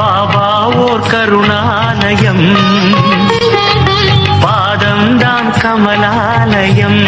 பாபா ஓர் கருணாலயம். பாதம்தான் கமலாலயம்.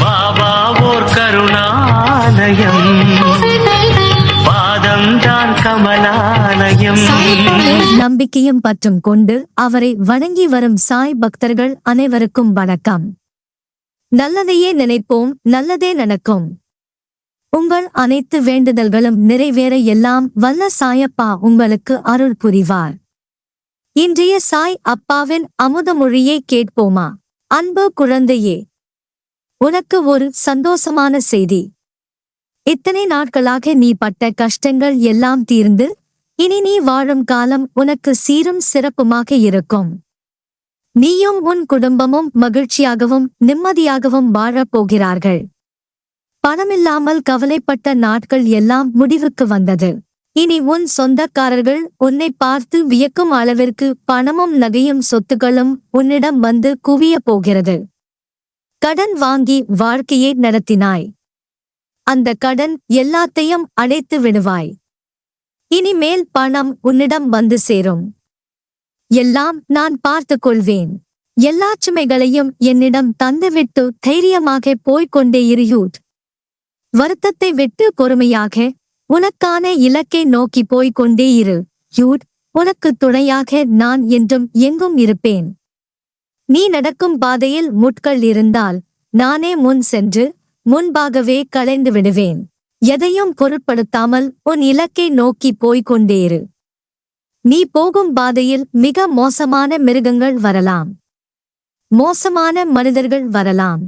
பாபா ஓர் கருணாலயம். பாதம்தான் கமலாலயம். நம்பிக்கையும் பற்றும் கொண்டு அவரை வணங்கி வரும் சாய் பக்தர்கள் அனைவருக்கும் வணக்கம். நல்லதையே நினைப்போம் நல்லதே நடக்கும். உங்கள் அனைத்து வேண்டுதல்களும் நிறைவேற எல்லாம் வல்ல சாயப்பா உங்களுக்கு அருள் புரிவார். இன்றைய சாய் அப்பாவின் அமுதமொழியை கேட்போமா? அன்பு குழந்தையே உனக்கு ஒரு சந்தோஷமான செய்தி. இத்தனை நாட்களாக நீ பட்ட கஷ்டங்கள் எல்லாம் தீர்ந்து இனி நீ வாழும் காலம் உனக்கு சீரும் சிறப்புமாக இருக்கும். நீயும் உன் குடும்பமும் மகிழ்ச்சியாகவும் நிம்மதியாகவும் வாழப் போகிறார்கள். பணமில்லாமல் கவலைப்பட்ட நாட்கள் எல்லாம் முடிவுக்கு வந்தது. இனி உன் சொந்தக்காரர்கள் உன்னை பார்த்து வியக்கும் அளவிற்கு பணமும் நகையும் சொத்துக்களும் உன்னிடம் வந்து குவியப் போகிறது. கடன் வாங்கி வாழ்க்கையை நடத்தினாய். அந்த கடன் எல்லாத்தையும் அடைத்து விடுவாய். இனிமேல் பணம் உன்னிடம் வந்து சேரும். எல்லாம் நான் பார்த்துக் கொள்வேன். எல்லா சுமைகளையும் என்னிடம் தந்துவிட்டு தைரியமாக போய்க் கொண்டே இருயூட் வருத்தத்தை விட்டு பொறுமையாக உனக்கான இலக்கை நோக்கி போய்க் கொண்டே இரு. யூட் உனக்கு துணையாக நான் என்றும் எங்கும் இருப்பேன். நீ நடக்கும் பாதையில் முட்கள் இருந்தால் நானே முன் சென்று முன்பாகவே களைந்து விடுவேன். எதையும் பொருட்படுத்தாமல் உன் இலக்கை நோக்கி போய்க் கொண்டே இரு. நீ போகும் பாதையில் மிக மோசமான மிருகங்கள் வரலாம். மோசமான மனிதர்கள் வரலாம்.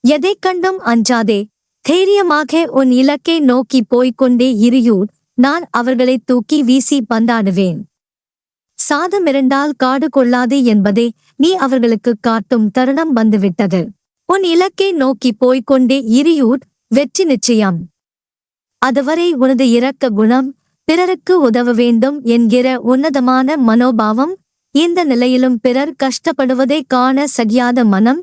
எதைக் கண்டும் அஞ்சாதே தைரியமாக உன் இலக்கை நோக்கி போய்க் கொண்டே இருயூர் நான் அவர்களை தூக்கி வீசி பந்தாடுவேன். சாதமிருந்தால் காடு கொள்ளாது என்பதை நீ அவர்களுக்கு காட்டும் தருணம் வந்துவிட்டது. உன் இலக்கை நோக்கி போய்க் கொண்டே இருயூர் வெற்றி நிச்சயம். அதுவரை உனது இரக்க குணம் பிறருக்கு உதவ வேண்டும் என்கிற உன்னதமான மனோபாவம் இந்த நிலையிலும் பிறர் கஷ்டப்படுவதை காண சகியாத மனம்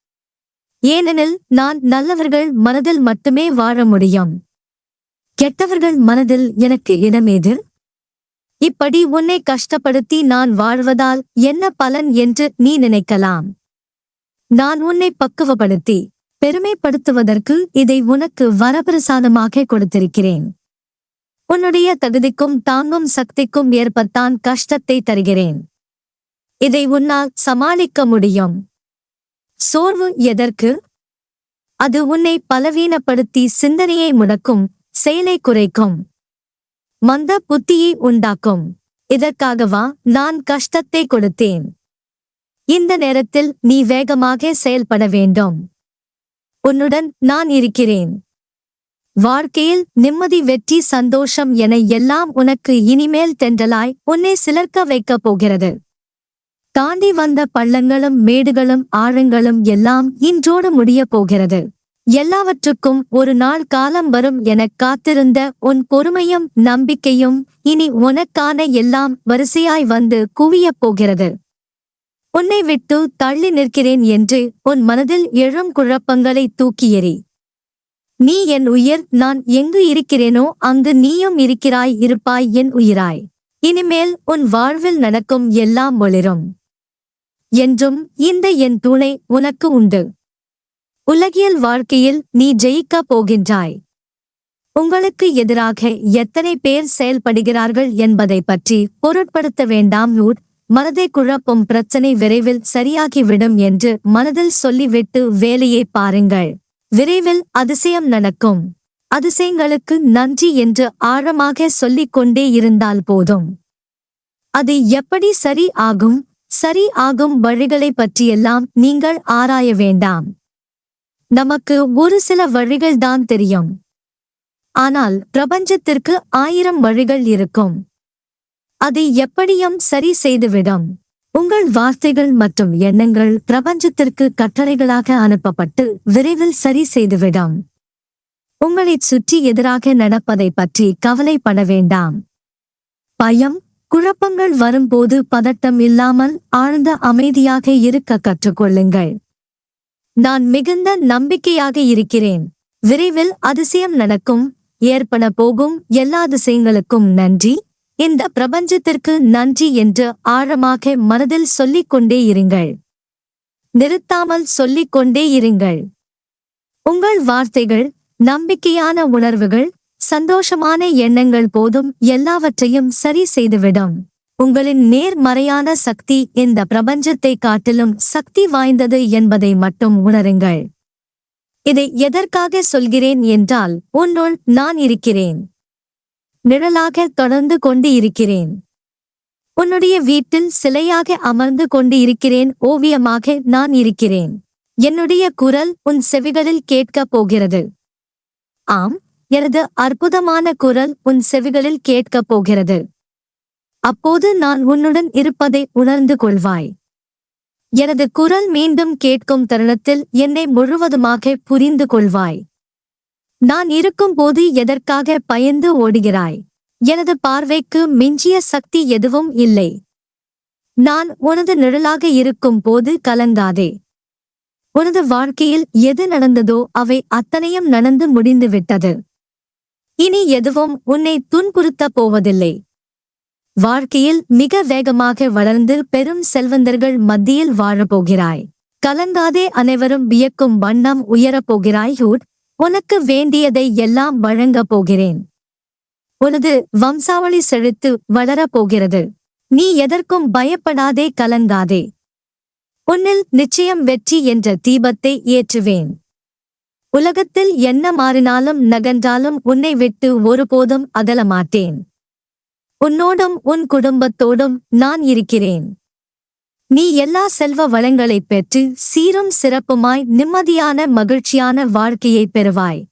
ஏனெனில் நான் நல்லவர்கள் மனதில் மட்டுமே வாழ முடியும். கெட்டவர்கள் மனதில் எனக்கு இடமேது இப்படி உன்னை கஷ்டப்படுத்தி நான் வாழ்வதால் என்ன பலன் என்று நீ நினைக்கலாம். நான் உன்னை பக்குவப்படுத்தி பெருமைப்படுத்துவதற்கு இதை உனக்கு வரப்பிரசாதமாக கொடுத்திருக்கிறேன். உன்னுடைய தகுதிக்கும் தாங்கும் சக்திக்கும் ஏற்பத்தான் கஷ்டத்தை தருகிறேன். இதை உன்னால் சமாளிக்க முடியும். சோர்வு எதற்கு? அது உன்னை பலவீனப்படுத்தி சிந்தனையை முடக்கும் செயலை குறைக்கும். மந்த புத்தியை உண்டாக்கும். இதற்காகவா நான் கஷ்டத்தை கொடுத்தேன். இந்த நேரத்தில் நீ வேகமாக செயல்பட வேண்டும். உன்னுடன் நான் இருக்கிறேன். வாழ்க்கையில் நிம்மதி வெற்றி சந்தோஷம் என எல்லாம் உனக்கு இனிமேல் தென்றலாய் உன்னை சிலர்க்க வைக்கப் போகிறது. தாண்டி வந்த பள்ளங்களும் மேடுகளும் ஆழங்களும் எல்லாம் இன்றோடு முடியப் போகிறது. எல்லாவற்றுக்கும் ஒரு நாள் காலம் வரும் எனக் காத்திருந்த உன் பொறுமையும் நம்பிக்கையும் இனி உனக்கான எல்லாம் வரிசையாய் வந்து குவியப் போகிறது. உன்னை விட்டு தள்ளி நிற்கிறேன் என்று உன் மனதில் எழும் குழப்பங்களை தூக்கி எறி. நீ என் உயிர் நான் எங்கு இருக்கிறேனோ அங்கு நீயும் இருக்கிறாய் இருப்பாய் என் உயிராய். இனிமேல் உன் வாழ்வில் நடக்கும் எல்லாம் ஒளிரும். என்றும் இந்த என் துணை உனக்கு உண்டு. உலகியல் வாழ்க்கையில் நீ ஜெயிக்கப் போகின்றாய். உங்களுக்கு எதிராக எத்தனை பேர் செயல்படுகிறார்கள் என்பதை பற்றி பொருட்படுத்த வேண்டாம் நூட் மனதை குழப்பும் பிரச்சனை விரைவில் சரியாகிவிடும் என்று மனதில் சொல்லிவிட்டு வேலையை பாருங்கள். விரைவில் அதிசயம் நடக்கும். அதிசயங்களுக்கு நன்றி என்று ஆழமாக சொல்லிக் கொண்டே இருந்தால் போதும். அது எப்படி சரி ஆகும்? சரி ஆகும் வழிகளை பற்றியெல்லாம் நீங்கள் ஆராய வேண்டாம். நமக்கு ஒரு சில வழிகள் தான் தெரியும். ஆனால் பிரபஞ்சத்திற்கு ஆயிரம் வழிகள் இருக்கும். அதை எப்படியும் சரி செய்துவிடும். உங்கள் வார்த்தைகள் மற்றும் எண்ணங்கள் பிரபஞ்சத்திற்கு கட்டளைகளாக அனுப்பப்பட்டு விரைவில் சரி செய்துவிடும். உங்களைச் சுற்றி எதிராக நடப்பதை பற்றி கவலைப்பட வேண்டாம். பயம் குழப்பங்கள் வரும்போது பதட்டம் இல்லாமல் ஆழ்ந்த அமைதியாக இருக்க கற்றுக்கொள்ளுங்கள். நான் மிகுந்த நம்பிக்கையாக இருக்கிறேன். விரைவில் அதிசயம் நடக்கும் ஏற்பட போகும் எல்லா அதிசயங்களுக்கும் நன்றி. இந்த பிரபஞ்சத்திற்கு நன்றி என்று ஆழமாக மனதில் சொல்லிக் கொண்டே இருங்கள். நிறுத்தாமல் சொல்லிக் கொண்டே இருங்கள். உங்கள் வார்த்தைகள் நம்பிக்கையான உணர்வுகள் சந்தோஷமான எண்ணங்கள் போதும் எல்லாவற்றையும் சரி செய்துவிடும். உங்களின் நேர்மறையான சக்தி இந்த பிரபஞ்சத்தை காட்டிலும் சக்தி வாய்ந்தது என்பதை மட்டும் உணருங்கள். இதை எதற்காக சொல்கிறேன் என்றால் உன்னுள் நான் இருக்கிறேன். நிழலாக தொடர்ந்து கொண்டு இருக்கிறேன். உன்னுடைய வீட்டில் சிலையாக அமர்ந்து கொண்டு இருக்கிறேன் ஓவியமாக நான் இருக்கிறேன். என்னுடைய குரல் உன் செவிகளில் கேட்கப் போகிறது. ஆம் எனது அற்புதமான குரல் உன் செவிகளில் கேட்கப் போகிறது. அப்போது நான் உன்னுடன் இருப்பதை உணர்ந்து கொள்வாய். எனது குரல் மீண்டும் கேட்கும் தருணத்தில் என்னை முழுவதுமாக புரிந்து கொள்வாய். நான் இருக்கும்போது எதற்காக பயந்து ஓடுகிறாய்? எனது பார்வைக்கு மிஞ்சிய சக்தி எதுவும் இல்லை. நான் உனது நிழலாக இருக்கும் போது கலங்காதே. உனது வாழ்க்கையில் எது நடந்ததோ அவை அத்தனையும் நடந்து முடிந்துவிட்டது. இனி எதுவும் உன்னை துன்புறுத்தப் போவதில்லை. வாழ்க்கையில் மிக வேகமாக வளர்ந்து பெரும் செல்வந்தர்கள் மத்தியில் வாழப்போகிறாய். கலங்காதே அனைவரும் வியக்கும் வண்ணம் உயரப் போகிறாய் ஹூட். உனக்கு வேண்டியதை எல்லாம் வழங்கப் போகிறேன். உனது வம்சாவளி செழித்து வளரப் போகிறது. நீ எதற்கும் பயப்படாதே கலங்காதே. உன்னில் நிச்சயம் வெற்றி என்ற தீபத்தை ஏற்றுவேன். உலகத்தில் என்ன மாறினாலும் நகன்றாலும் உன்னை விட்டு ஒருபோதும் அகல மாட்டேன் உன்னோடும் உன் குடும்பத்தோடும் நான் இருக்கிறேன். நீ எல்லா செல்வ வளங்களைப் பெற்று சீரும் சிறப்புமாய் நிம்மதியான மகிழ்ச்சியான வாழ்க்கையை பெறுவாய்.